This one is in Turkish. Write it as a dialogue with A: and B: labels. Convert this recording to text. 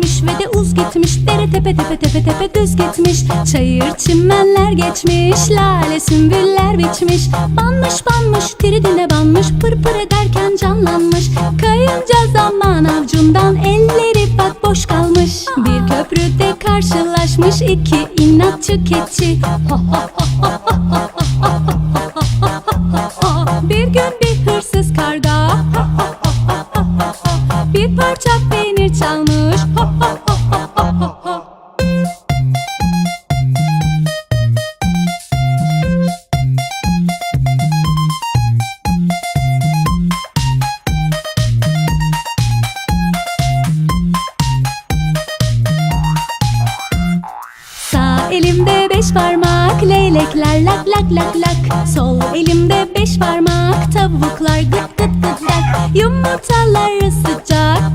A: gitmiş ve de uz gitmiş Dere tepe tepe tepe tepe düz gitmiş Çayır çimenler geçmiş Lale sümbüller biçmiş Banmış banmış tridine banmış Pır pır ederken canlanmış Kayınca zaman avcumdan Elleri bak boş kalmış Bir köprüde karşılaşmış iki inatçı keçi Bir gün bir hırsız karga Bir parça peynir çalmış. Sağ elimde beş parmak leylekler lak lak lak lak. Sol elimde beş parmak tavuklar gıt gıt gıt gıt Yumurtaları sıcak